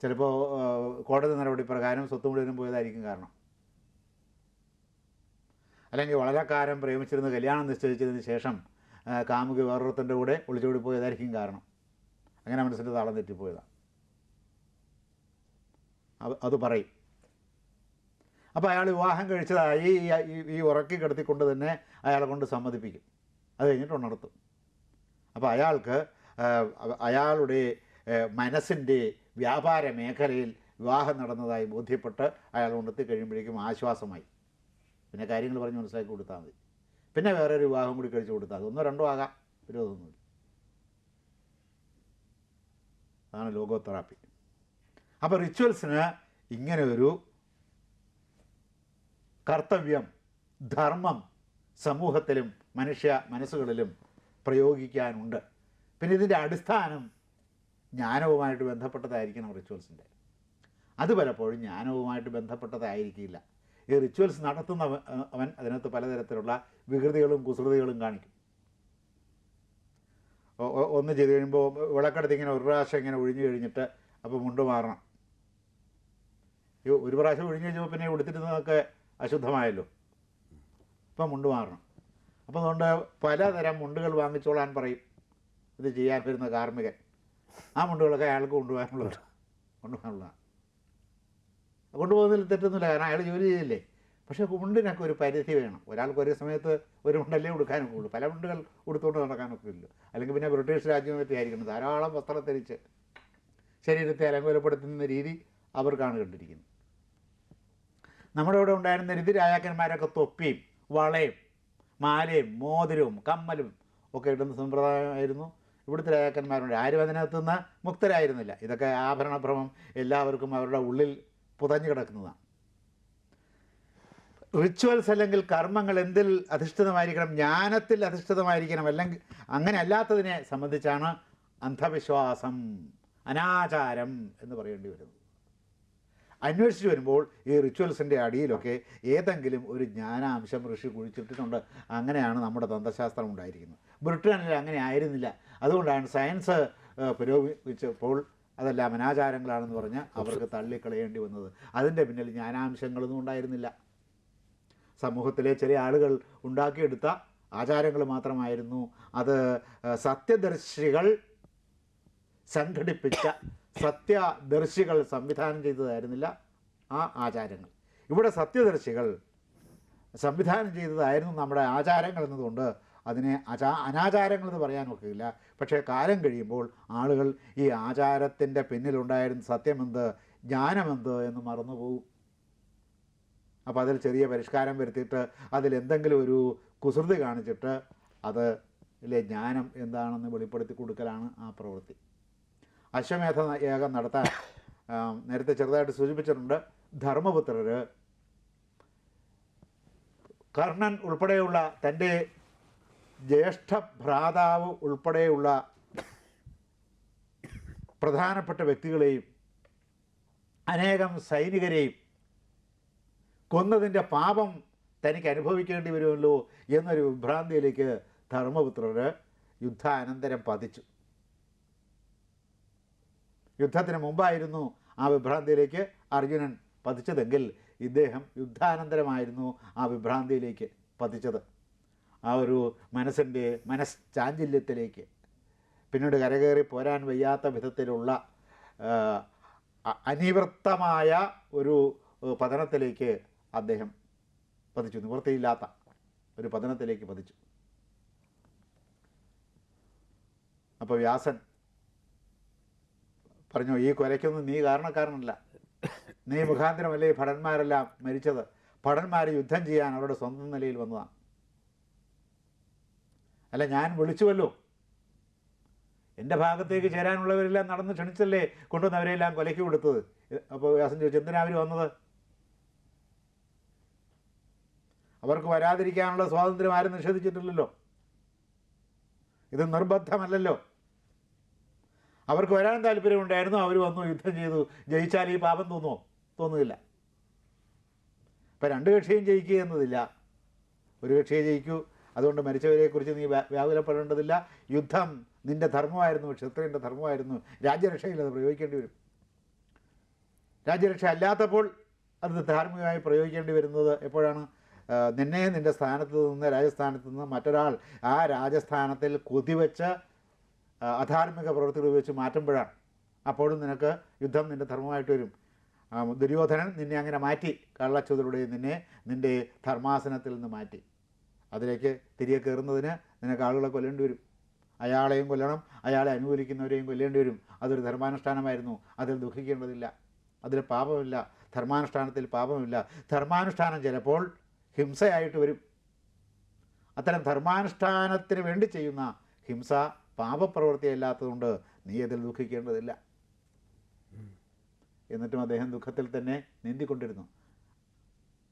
ചിലപ്പോൾ കോടതി നടപടി പ്രകാരം സ്വത്ത് മുഴുവനും പോയതായിരിക്കും കാരണം. അല്ലെങ്കിൽ വളരെ കാലം പ്രേമിച്ചിരുന്ന് കല്യാണം നിശ്ചയിച്ചതിന് ശേഷം കാമുകി വേറൊരുത്തന്റെ കൂടെ ഒളിച്ചോടി പോയതായിരിക്കും കാരണം. അങ്ങനെ മനസ്സിന്റെ താളം തെറ്റിപ്പോയതാണ്. അത് പറയും. അപ്പോൾ അയാൾ വിവാഹം കഴിച്ചതായി ഈ ഉറക്കി കിടത്തിക്കൊണ്ട് തന്നെ അയാളെ കൊണ്ട് സമ്മതിപ്പിക്കും. അത് കഴിഞ്ഞിട്ട് ഉണർത്തും അപ്പോൾ അയാൾക്ക് അയാളുടെ മനസ്സിന്റെ വ്യാപാര മേഖലയിൽ വിവാഹം നടന്നതായി ബോധ്യപ്പെട്ട് അയാൾ ഉണർത്തി കഴിയുമ്പോഴേക്കും ആശ്വാസമായി. പിന്നെ കാര്യങ്ങൾ പറഞ്ഞ് മനസ്സിലാക്കി കൊടുത്താൽ മതി. പിന്നെ വേറെ ഒരു വിവാഹം കൂടി കഴിച്ചു കൊടുത്താൽ മതി. ഒന്നോ രണ്ടോ ആകാം വിരോധമൊന്നുമില്ല അതാണ് ലോഗോ തെറാപ്പി അപ്പോൾ റിച്വൽസിന് ഇങ്ങനെ ഒരു കർത്തവ്യം ധർമ്മം സമൂഹത്തിലും മനുഷ്യ മനസ്സുകളിലും പ്രയോഗിക്കാനുണ്ട്. പിന്നെ ഇതിന്റെ അടിസ്ഥാനം ജ്ഞാനവുമായിട്ട് ബന്ധപ്പെട്ടതായിരിക്കണം റിച്വൽസിന്റെ അത് പലപ്പോഴും ജ്ഞാനവുമായിട്ട് ബന്ധപ്പെട്ടതായിരിക്കില്ല. ഈ റിച്വൽസ് നടത്തുന്നവൻ അവൻ അതിനകത്ത് പലതരത്തിലുള്ള വികൃതികളും കുസൃതികളും കാണിക്കും. ഒന്ന് ചെയ്ത് കഴിയുമ്പോൾ വിളക്കെടുത്ത് ഇങ്ങനെ ഒരു പ്രാവശ്യം ഇങ്ങനെ ഒഴിഞ്ഞു കഴിഞ്ഞിട്ട് അപ്പോൾ മുണ്ട് മാറണം. ഒരു പ്രാവശ്യം ഒഴിഞ്ഞു കഴിഞ്ഞപ്പോൾ പിന്നെ ഉടുത്തിരുന്നതൊക്കെ അശുദ്ധമായല്ലോ. ഇപ്പം മുണ്ട് മാറണം. അപ്പം അതുകൊണ്ട് പലതരം മുണ്ടുകൾ വാങ്ങിച്ചോളാൻ പറയും. ഇത് ചെയ്യാൻ വരുന്ന കാർമ്മികൻ. ആ മുണ്ടുകളൊക്കെ അയാൾക്ക് കൊണ്ടുപോകാനുള്ളത് കൊണ്ടുപോകാനുള്ളതാണ്. കൊണ്ടുപോകുന്നതിൽ തെറ്റൊന്നുമില്ല. കാരണം അയാൾ ജോലി ചെയ്തില്ലേ? പക്ഷേ മുണ്ടിനൊക്കെ ഒരു പരിധി വേണം. ഒരാൾക്ക് ഒരേ സമയത്ത് ഒരു മുണ്ടല്ലേ ഉടുക്കാനൊക്കെ ഉള്ളൂ. പല മുണ്ടുകൾ ഉടുത്തുകൊണ്ട് നടക്കാനൊക്കെ ഇല്ല. അല്ലെങ്കിൽ പിന്നെ ബ്രിട്ടീഷ് രാജ്യം പറ്റി ആയിരിക്കണം. ധാരാളം വസ്ത്രം ധരിച്ച് ശരീരത്തെ അലങ്കോലപ്പെടുത്തുന്ന രീതി അവർക്കാണ് കണ്ടിരിക്കുന്നത്. നമ്മുടെ ഇവിടെ ഉണ്ടായിരുന്ന രീതി രാജാക്കന്മാരൊക്കെ തൊപ്പിയും വളയും മാലയും മോതിരവും കമ്മലും ഒക്കെ ഇടുന്ന സമ്പ്രദായമായിരുന്നു. ഇവിടുത്തെ രാജാക്കന്മാരുണ്ട് ആരും അതിനകത്ത് നിന്ന് മുക്തരായിരുന്നില്ല. ഇതൊക്കെ ആഭരണഭ്രമം എല്ലാവർക്കും അവരുടെ ഉള്ളിൽ പുതഞ്ഞു കിടക്കുന്നതാണ്. റിച്വൽസ് അല്ലെങ്കിൽ കർമ്മങ്ങൾ എന്തിൽ അധിഷ്ഠിതമായിരിക്കണം? ജ്ഞാനത്തിൽ അധിഷ്ഠിതമായിരിക്കണം? അല്ലെങ്കിൽ അങ്ങനെ അല്ലാത്തതിനെ സംബന്ധിച്ചാണ് അന്ധവിശ്വാസം അനാചാരം എന്ന് പറയേണ്ടി വരുന്നത്. അന്വേഷിച്ച് വരുമ്പോൾ ഈ റിച്വൽസിന്റെ അടിയിലൊക്കെ ഏതെങ്കിലും ഒരു ജ്ഞാനാംശം ഋഷി കുഴിച്ചിട്ടിട്ടുണ്ട്. അങ്ങനെയാണ് നമ്മുടെ തന്ത്രശാസ്ത്രം ഉണ്ടായിരിക്കുന്നത്. ബ്രിട്ടനിൽ അങ്ങനെ ആയിരുന്നില്ല. അതുകൊണ്ടാണ് സയൻസ് പുരോഗമിച്ചപ്പോൾ അതെല്ലാം അനാചാരങ്ങളാണെന്ന് പറഞ്ഞ് അവർക്ക് തള്ളിക്കളയേണ്ടി വന്നത്. അതിന്റെ പിന്നിൽ ജ്ഞാനാംശങ്ങളൊന്നും ഉണ്ടായിരുന്നില്ല. സമൂഹത്തിലെ ചെറിയ ആളുകൾ ഉണ്ടാക്കിയെടുത്ത ആചാരങ്ങൾ മാത്രമായിരുന്നു. അത് സത്യദർശികൾ സംഘടിപ്പിച്ച സത്യദർശികൾ സംവിധാനം ചെയ്തതായിരുന്നില്ല ആ ആചാരങ്ങൾ. ഇവിടെ സത്യദർശികൾ സംവിധാനം ചെയ്തതായിരുന്നു നമ്മുടെ ആചാരങ്ങൾ എന്നതുകൊണ്ട് അതിനെ അചാ അനാചാരങ്ങൾ എന്ന് പറയാൻ ഒക്കില്ല. പക്ഷേ കാലം കഴിയുമ്പോൾ ആളുകൾ ഈ ആചാരത്തിന്റെ പിന്നിലുണ്ടായിരുന്ന സത്യമെന്ത് ജ്ഞാനമെന്ത് എന്ന് മറന്നുപോകും. അപ്പോൾ അതിൽ ചെറിയ പരിഷ്കാരം വരുത്തിയിട്ട് അതിൽ എന്തെങ്കിലും ഒരു കുസൃതി കാണിച്ചിട്ട് അത് ജ്ഞാനം എന്താണെന്ന് വെളിപ്പെടുത്തി കൊടുക്കലാണ് ആ പ്രവൃത്തി. അശ്വമേധ യാഗം നടത്താൻ നേരത്തെ ചെറുതായിട്ട് സൂചിപ്പിച്ചിട്ടുണ്ട്. ധർമ്മപുത്രർ കർണൻ ഉൾപ്പെടെയുള്ള തന്റെ ജ്യേഷ്ഠ ഭ്രാതാവ് ഉൾപ്പെടെയുള്ള പ്രധാനപ്പെട്ട വ്യക്തികളെയും അനേകം സൈനികരെയും കൊന്നതിന്റെ പാപം തനിക്ക് അനുഭവിക്കേണ്ടി വരുമല്ലോ എന്നൊരു വിഭ്രാന്തിയിലേക്ക് ധർമ്മപുത്രർ യുദ്ധാനന്തരം പതിച്ചു. യുദ്ധത്തിന് മുമ്പായിരുന്നു ആ വിഭ്രാന്തിയിലേക്ക് അർജുനൻ പതിച്ചതെങ്കിൽ ഇദ്ദേഹം യുദ്ധാനന്തരമായിരുന്നു ആ വിഭ്രാന്തിയിലേക്ക് പതിച്ചത്. ആ ഒരു മനസ്സിന്റെ മനഃചാഞ്ചല്യത്തിലേക്ക് പിന്നീട് കരകയറി പോരാൻ വയ്യാത്ത വിധത്തിലുള്ള അനിവൃത്തമായ ഒരു പതനത്തിലേക്ക് അദ്ദേഹം പതിച്ചു. നിവൃത്തിയില്ലാത്ത ഒരു പതനത്തിലേക്ക് പതിച്ചു. അപ്പോൾ വ്യാസൻ പറഞ്ഞു ഈ കൊലയ്ക്കൊന്നും നീ കാരണക്കാരനല്ല. നീ മുഖാന്തരമല്ലേ ഈ ഭടന്മാരെല്ലാം മരിച്ചത്? ഭടന്മാർ യുദ്ധം ചെയ്യാൻ അവരുടെ സ്വന്തം നിലയിൽ വന്നതാണ്. അല്ല ഞാൻ വിളിച്ചുവല്ലോ. എന്റെ ഭാഗത്തേക്ക് ചേരാനുള്ളവരെല്ലാം നടന്ന് ക്ഷണിച്ചല്ലേ കൊണ്ടുവന്ന് അവരെല്ലാം കൊലയ്ക്ക് കൊടുത്തത് അപ്പോൾ വ്യാസൻ ചോദിച്ചു എന്തിനാ അവർ വന്നത്? അവർക്ക് വരാതിരിക്കാനുള്ള സ്വാതന്ത്ര്യം ആരും നിഷേധിച്ചിട്ടില്ലല്ലോ. ഇത് നിർബന്ധമല്ലല്ലോ. അവർക്ക് വരാൻ താല്പര്യമുണ്ടായിരുന്നു അവർ വന്നു യുദ്ധം ചെയ്തു. ജയിച്ചാൽ ഈ പാപം തോന്നുമോ തോന്നുന്നില്ല. ഇപ്പം രണ്ട് കക്ഷിയും ജയിക്കുക എന്നതില്ല. ഒരു കക്ഷിയെ ജയിക്കൂ. അതുകൊണ്ട് മരിച്ചവരെക്കുറിച്ച് നീ വ്യാ- വ്യാകുലപ്പെടേണ്ടതില്ല. യുദ്ധം നിന്റെ ധർമ്മമായിരുന്നു ക്ഷത്രിയന്റെ ധർമ്മമായിരുന്നു. രാജ്യരക്ഷയിൽ അത് പ്രയോഗിക്കേണ്ടി വരും. രാജ്യരക്ഷ അല്ലാത്തപ്പോൾ അത് ധാർമ്മികമായി പ്രയോഗിക്കേണ്ടി വരുന്നത് എപ്പോഴാണ്? നിന്നെ നിന്റെ സ്ഥാനത്ത് നിന്ന് രാജസ്ഥാനത്ത് നിന്ന് മറ്റൊരാൾ ആ രാജസ്ഥാനത്തിൽ കൊതിവെച്ച് അധാർമിക പ്രവൃത്തികൾ ഉപയോഗിച്ച് മാറ്റുമ്പോഴാണ്. അപ്പോഴും നിനക്ക് യുദ്ധം നിന്റെ ധർമ്മമായിട്ട് വരും. ദുര്യോധനൻ നിന്നെ അങ്ങനെ മാറ്റി കള്ളച്ചതിലൂടെ നിന്നെ നിന്റെ ധർമാസനത്തിൽ നിന്ന് മാറ്റി. അതിലേക്ക് തിരികെ കയറുന്നതിന് നിനക്ക് ആളുകളെ കൊല്ലേണ്ടി വരും. അയാളെയും കൊല്ലണം അയാളെ അനുകൂലിക്കുന്നവരെയും കൊല്ലേണ്ടി വരും. അതൊരു ധർമാനുഷ്ഠാനമായിരുന്നു. അതിൽ ദുഃഖിക്കേണ്ടതില്ല. അതിൽ പാപമില്ല. ധർമാനുഷ്ഠാനത്തിൽ പാപമില്ല. ധർമാനുഷ്ഠാനം ചിലപ്പോൾ ഹിംസയായിട്ട് വരും. അത്തരം ധർമാനുഷ്ഠാനത്തിന് വേണ്ടി ചെയ്യുന്ന ഹിംസ പാപപ്രവൃത്തിയല്ലാത്തതുകൊണ്ട് നീ അതിൽ ദുഃഖിക്കേണ്ടതില്ല. എന്നിട്ടും അദ്ദേഹം ദുഃഖത്തിൽ തന്നെ നീന്തിക്കൊണ്ടിരുന്നു.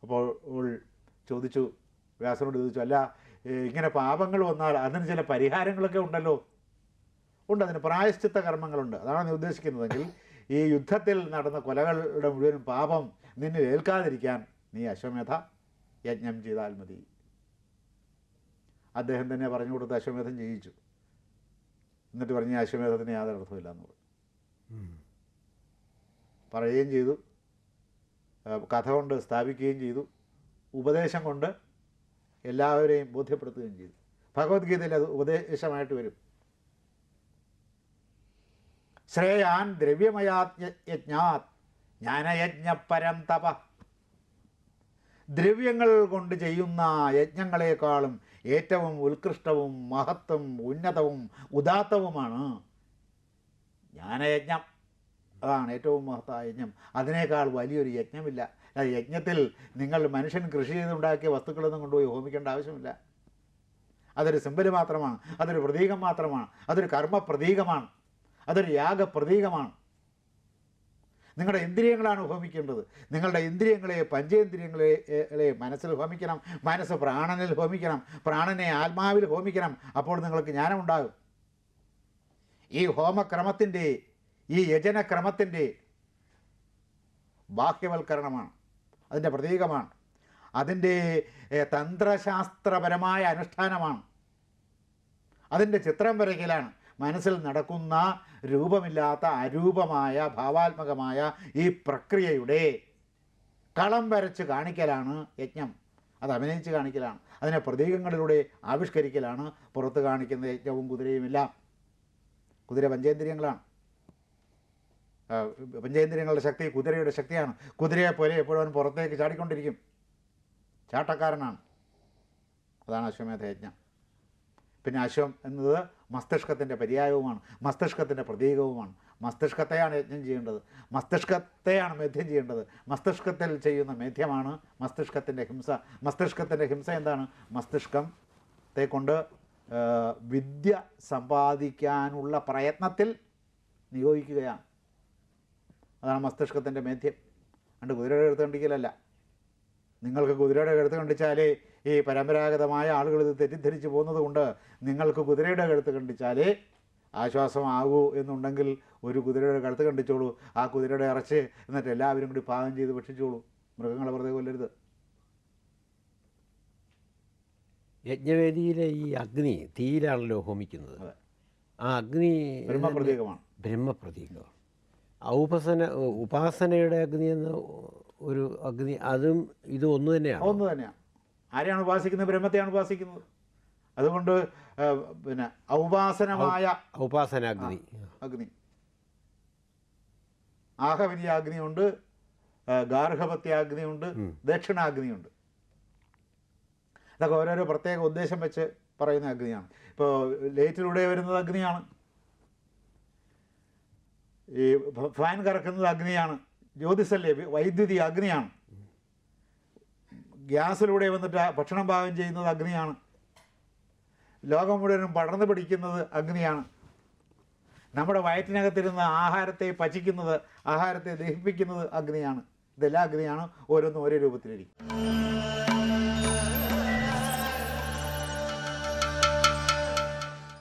അപ്പോൾ ചോദിച്ചു വ്യാസനോട് ചോദിച്ചു അല്ല ഇങ്ങനെ പാപങ്ങൾ വന്നാൽ അതിന് ചില പരിഹാരങ്ങളൊക്കെ ഉണ്ടല്ലോ. ഉണ്ട് അതിന് പ്രായശ്ചിത്ത കർമ്മങ്ങളുണ്ട്. അതാണ് നീ ഉദ്ദേശിക്കുന്നതെങ്കിൽ ഈ യുദ്ധത്തിൽ നടന്ന കൊലകളുടെ മുഴുവൻ പാപം നിന്നെ ഏൽക്കാതിരിക്കാൻ നീ അശ്വമേധ യജ്ഞം ചെയ്താൽ മതി. അദ്ദേഹം തന്നെ പറഞ്ഞു കൊടുത്ത് അശ്വമേധം ചെയ്യിച്ചു എന്നിട്ട് പറഞ്ഞ അശ്വമേധത്തിന് യാതൊരു അർത്ഥമില്ല എന്ന് പറഞ്ഞു പറയുകയും ചെയ്തു. കഥ കൊണ്ട് സ്ഥാപിക്കുകയും ചെയ്തു. ഉപദേശം കൊണ്ട് എല്ലാവരെയും ബോധ്യപ്പെടുത്തുകയും ചെയ്തു. ഭഗവത്ഗീതയിൽ അത് ഉപദേശമായിട്ട് വരും. ശ്രേയാൻ ദ്രവ്യമയാജ്ഞാത് ജ്ഞാനയജ്ഞപരം തപ. ദ്രവ്യങ്ങൾ കൊണ്ട് ചെയ്യുന്ന യജ്ഞങ്ങളെക്കാളും ഏറ്റവും ഉത്കൃഷ്ടവും മഹത്വം ഉന്നതവും ഉദാത്തവുമാണ് ജ്ഞാനയജ്ഞം. അതാണ് ഏറ്റവും മഹത്തായ യജ്ഞം. അതിനേക്കാൾ വലിയൊരു യജ്ഞമില്ല. യജ്ഞത്തിൽ നിങ്ങൾ മനുഷ്യൻ കൃഷി ചെയ്തുണ്ടാക്കിയ വസ്തുക്കളൊന്നും കൊണ്ടുപോയി ഹോമിക്കേണ്ട ആവശ്യമില്ല. അതൊരു സിമ്പൽ മാത്രമാണ്. അതൊരു പ്രതീകം മാത്രമാണ്. അതൊരു കർമ്മ പ്രതീകമാണ് അതൊരു യാഗ പ്രതീകമാണ് നിങ്ങളുടെ ഇന്ദ്രിയങ്ങളാണ് ഹോമിക്കേണ്ടത്. നിങ്ങളുടെ ഇന്ദ്രിയങ്ങളെ പഞ്ചേന്ദ്രിയങ്ങളെ മനസ്സിൽ ഹോമിക്കണം മനസ്സ് പ്രാണനിൽ ഹോമിക്കണം പ്രാണനെ ആത്മാവിൽ ഹോമിക്കണം. അപ്പോൾ നിങ്ങൾക്ക് ജ്ഞാനമുണ്ടാകും. ഈ ഹോമക്രമത്തിന്റെ ഈ യജനക്രമത്തിന്റെ ബാഹ്യവൽക്കരണമാണ്. അതിന്റെ പ്രതീകമാണ്. അതിന്റെ തന്ത്രശാസ്ത്രപരമായ അനുഷ്ഠാനമാണ്. അതിന്റെ ചിത്രം വരയ്ക്കലാണ്. മനസ്സിൽ നടക്കുന്ന രൂപമില്ലാത്ത അരൂപമായ ഭാവാത്മകമായ ഈ പ്രക്രിയയുടെ കളം വരച്ച് കാണിക്കലാണ് യജ്ഞം. അത് അഭിനയിച്ച് കാണിക്കലാണ്. അതിനെ പ്രതീകങ്ങളിലൂടെ ആവിഷ്കരിക്കലാണ് പുറത്ത് കാണിക്കുന്ന യജ്ഞവും കുതിരയുമെല്ലാം. കുതിര പഞ്ചേന്ദ്രിയങ്ങളാണ്. പഞ്ചേന്ദ്രിയങ്ങളുടെ ശക്തി കുതിരയുടെ ശക്തിയാണ്. കുതിരയെ പോലെ എപ്പോഴും അവൻ പുറത്തേക്ക് ചാടിക്കൊണ്ടിരിക്കും. ചാട്ടക്കാരനാണ്. അതാണ് അശ്വമേധ യജ്ഞം. പിന്നെ അശ്വം എന്നത് മസ്തിഷ്കത്തിന്റെ പര്യായവുമാണ് മസ്തിഷ്കത്തിന്റെ പ്രതീകവുമാണ്. മസ്തിഷ്കത്തെയാണ് യജ്ഞം ചെയ്യേണ്ടത്. മസ്തിഷ്കത്തെയാണ് മേധ്യം ചെയ്യേണ്ടത്. മസ്തിഷ്കത്തിൽ ചെയ്യുന്ന മേധ്യമാണ് മസ്തിഷ്കത്തിന്റെ ഹിംസ. മസ്തിഷ്കത്തിന്റെ ഹിംസ എന്താണ്? മസ്തിഷ്കത്തെ കൊണ്ട് വിദ്യ സമ്പാദിക്കാനുള്ള പ്രയത്നത്തിൽ നിയോഗിക്കുകയാണ്. അതാണ് മസ്തിഷ്കത്തിന്റെ മേധ്യം അണ്ട് കുതിരയുടെ എഴുത്ത് കണ്ടിക്കലല്ല. നിങ്ങൾക്ക് കുതിരയുടെ എഴുത്ത് കണ്ടിച്ചാലേ ഈ പരമ്പരാഗതമായ ആളുകൾ ഇത് തെറ്റിദ്ധരിച്ച് പോകുന്നത് കൊണ്ട് നിങ്ങൾക്ക് കുതിരയുടെ കഴുത്ത് കണ്ടിച്ചാലേ ആശ്വാസമാകൂ എന്നുണ്ടെങ്കിൽ ഒരു കുതിരയുടെ കഴുത്ത് കണ്ടിച്ചോളൂ. ആ കുതിരയുടെ ഇറച്ചി എന്നിട്ട് എല്ലാവരും കൂടി പാകം ചെയ്ത് ഭക്ഷിച്ചോളൂ. മൃഗങ്ങളെ വെറുതെ കൊല്ലരുത്. യജ്ഞവേദിയിലെ ഈ അഗ്നി തീയിലാണല്ലോ ഹോമിക്കുന്നത്. ആ അഗ്നി ബ്രഹ്മപ്രതീകമാണ്. ബ്രഹ്മപ്രതീകമാണ് ഔപസന ഉപാസനയുടെ അഗ്നി എന്ന ഒരു അഗ്നി അതും ഇതും ഒന്ന് തന്നെയാണ്? ഒന്ന് തന്നെയാണ്. ആരെയാണ് ഉപാസിക്കുന്നത്? ബ്രഹ്മത്തെയാണ് ഉപാസിക്കുന്നത്. അതുകൊണ്ട് പിന്നെ ഔപാസനമായ ഉപാസന അഗ്നി. അഗ്നി ആഹവനിയാഗ്നിയുണ്ട് ആ, ഗാർഹപത്യാഗ്നിയുണ്ട് ദക്ഷിണാഗ്നിയുണ്ട്. അതൊക്കെ ഓരോരോ പ്രത്യേക ഉദ്ദേശം വെച്ച് പറയുന്ന അഗ്നിയാണ്. ഇപ്പോൾ ലേറ്റിലൂടെ വരുന്നത് അഗ്നിയാണ്. ഈ ഫാൻ കറക്കുന്നത് അഗ്നിയാണ്. ജ്യോതിസല്ലേ വൈദ്യുതി അഗ്നിയാണ്. ഗ്യാസിലൂടെ വന്നിട്ട് ഭക്ഷണം പാകം ചെയ്യുന്നത് അഗ്നിയാണ്. ലോകം മുഴുവനും പടർന്നു പിടിക്കുന്നത് അഗ്നിയാണ്. നമ്മുടെ വയറ്റിനകത്തിരുന്ന് ആഹാരത്തെ പചിക്കുന്നത് ആഹാരത്തെ ദഹിപ്പിക്കുന്നത് അഗ്നിയാണ്. ഇതെല്ലാം അഗ്നിയാണ്. ഓരോന്നും ഓരോ രൂപത്തിലിരിക്കും.